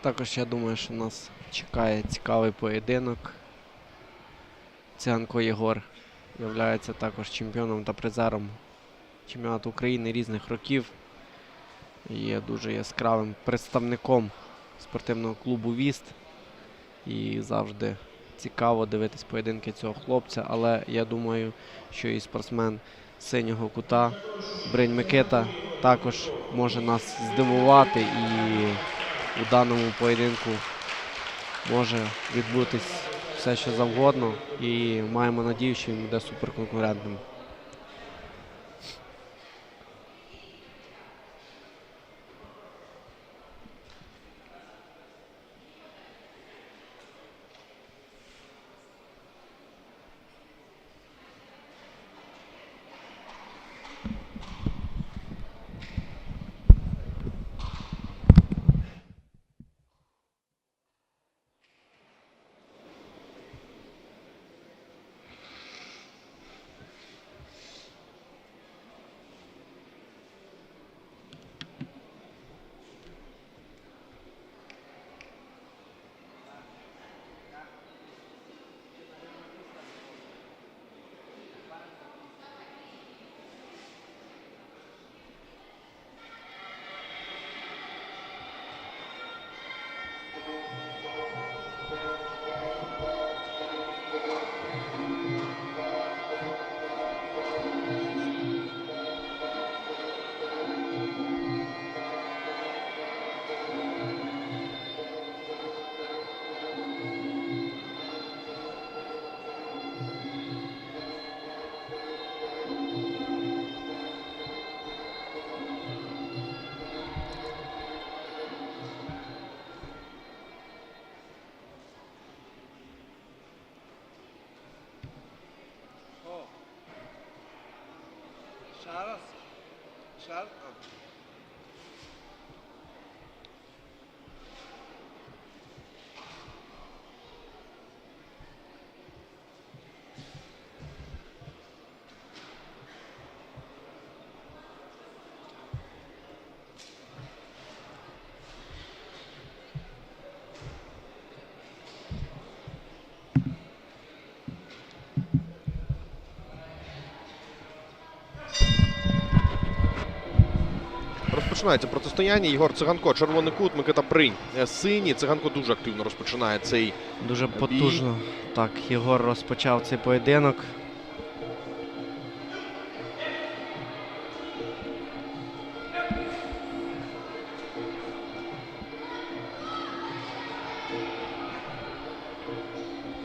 Також я думаю, що нас чекає цікавий поєдинок. Циганко Єгор є також чемпіоном та призером чемпіонату України різних років. Є дуже яскравим представником спортивного клубу Віст. І завжди цікаво дивитись поєдинки цього хлопця. Але я думаю, що і спортсмен синього кута Бринь Микита також може нас здивувати і у даному поєдинку може відбутись все, що завгодно. І маємо надію, що він буде суперконкурентним. Ще раз. Розпочинається протистояння. Єгор Циганко, червоний кут, Микита Бринь. е, Синій. Циганко дуже активно розпочинає цей. Дуже Бій. потужно. Так, Єгор розпочав цей поєдинок.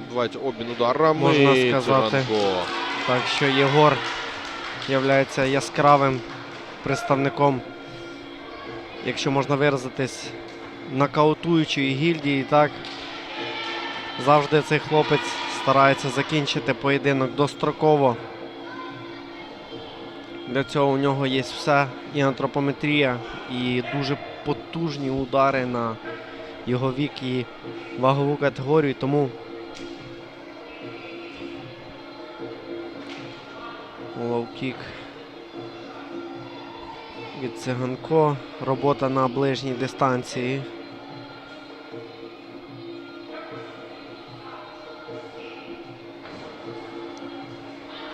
Відбувається обмін ударами. Можна сказати. Циганко. Так що Єгор є яскравим представником, якщо можна виразитись, нокаутуючої гільдії. Так завжди цей хлопець старається закінчити поєдинок достроково. Для цього у нього є все і антропометрія, і дуже потужні удари на його вік і вагову категорію. Тому Лоу-кік від циганко. Робота на ближній дистанції.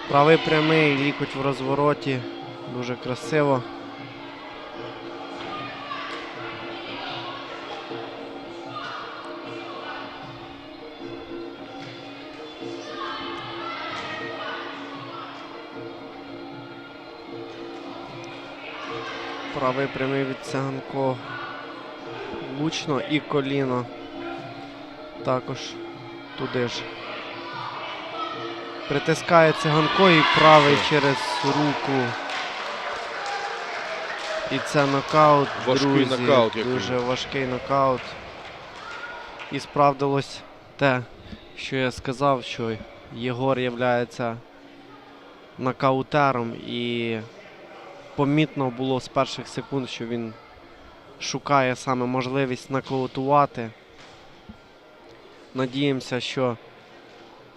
Правий прямий, лікуть в розвороті. Дуже красиво. Правий прямий від циганко. Лучно і коліно. Також туди ж. Притискає циганко і правий через руку. І це нокаут. Важкий друзі. нокаут, як Дуже важкий нокаут. І справдилось те, що я сказав, що Єгор є нокаутером і помітно було з перших секунд, що він шукає саме можливість нокаутувати. Надіємося, що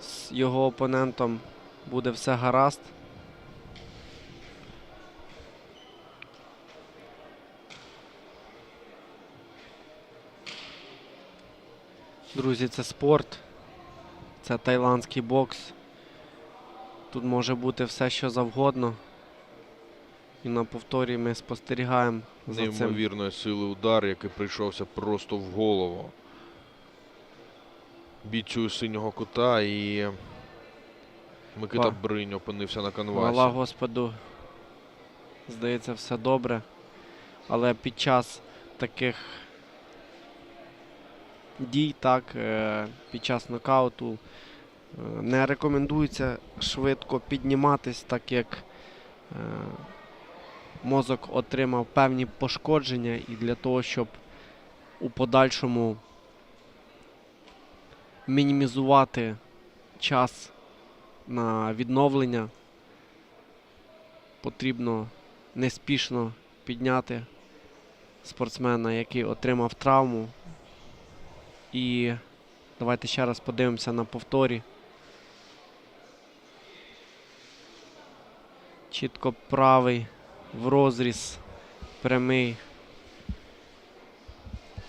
з його опонентом буде все гаразд. Друзі, це спорт, це тайландський бокс. Тут може бути все, що завгодно. І на повторі ми спостерігаємо за цим. Неймовірної сили удар, який прийшовся просто в голову. Бійцю синього кута і Микита Ва- Бринь опинився на Хвала канвасі. Господу. Здається, все добре. Але під час таких дій, так, е, під час нокауту е, не рекомендується швидко підніматись, так як е, мозок отримав певні пошкодження, і для того, щоб у подальшому мінімізувати час на відновлення, потрібно неспішно підняти спортсмена, який отримав травму. І давайте ще раз подивимося на повторі. Чітко правий в розріз, прямий.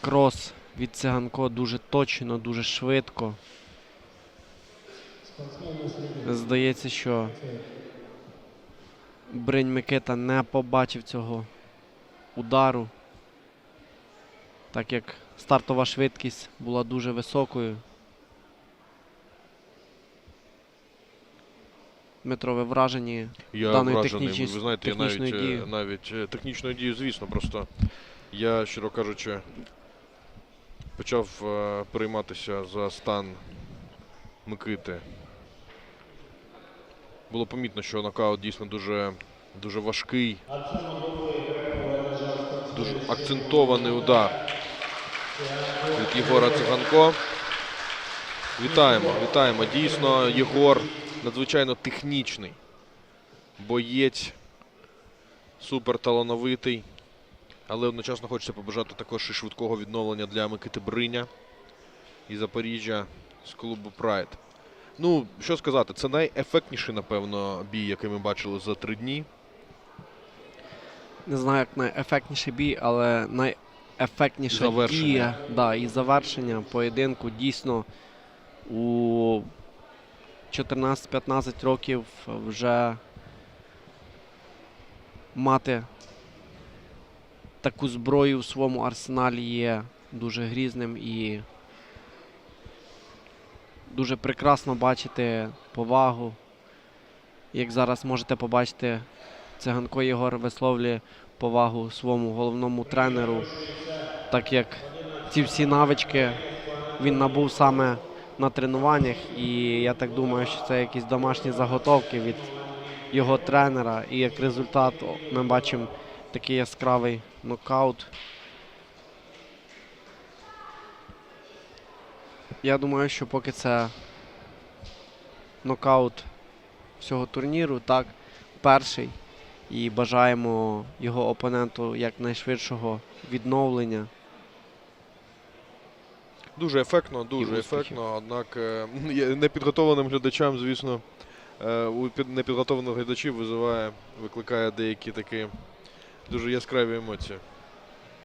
Крос від циганко дуже точно, дуже швидко. Здається, що Бринь Микита не побачив цього удару, так як стартова швидкість була дуже високою. Дмитро, ви вражені Я даної вражений. Ви, ви знаєте, я навіть, е, дії. навіть е, технічної дії, звісно, просто я, щиро кажучи, почав е, перейматися за стан Микити. Було помітно, що нокаут дійсно дуже, дуже важкий. Дуже акцентований удар від Єгора Циганко. Вітаємо, вітаємо. Дійсно, Єгор надзвичайно технічний боєць, супер талановитий. Але одночасно хочеться побажати також і швидкого відновлення для Микити Бриня і Запоріжжя з клубу Прайд. Ну, що сказати, це найефектніший, напевно, бій, який ми бачили за три дні. Не знаю, як найефектніший бій, але найефектніша Завершення. дія да, і завершення поєдинку дійсно у 14-15 років вже мати таку зброю в своєму арсеналі є дуже грізним і дуже прекрасно бачити повагу. Як зараз можете побачити, циганко Єгор висловлює повагу своєму головному тренеру, так як ці всі навички він набув саме на тренуваннях, і я так думаю, що це якісь домашні заготовки від його тренера. І як результат ми бачимо такий яскравий нокаут. Я думаю, що поки це нокаут всього турніру, так, перший. І бажаємо його опоненту якнайшвидшого відновлення. Дуже ефектно, дуже ефектно. Однак е, непідготованим глядачам, звісно, е, у під- непідготованих глядачів визиває, викликає деякі такі дуже яскраві емоції.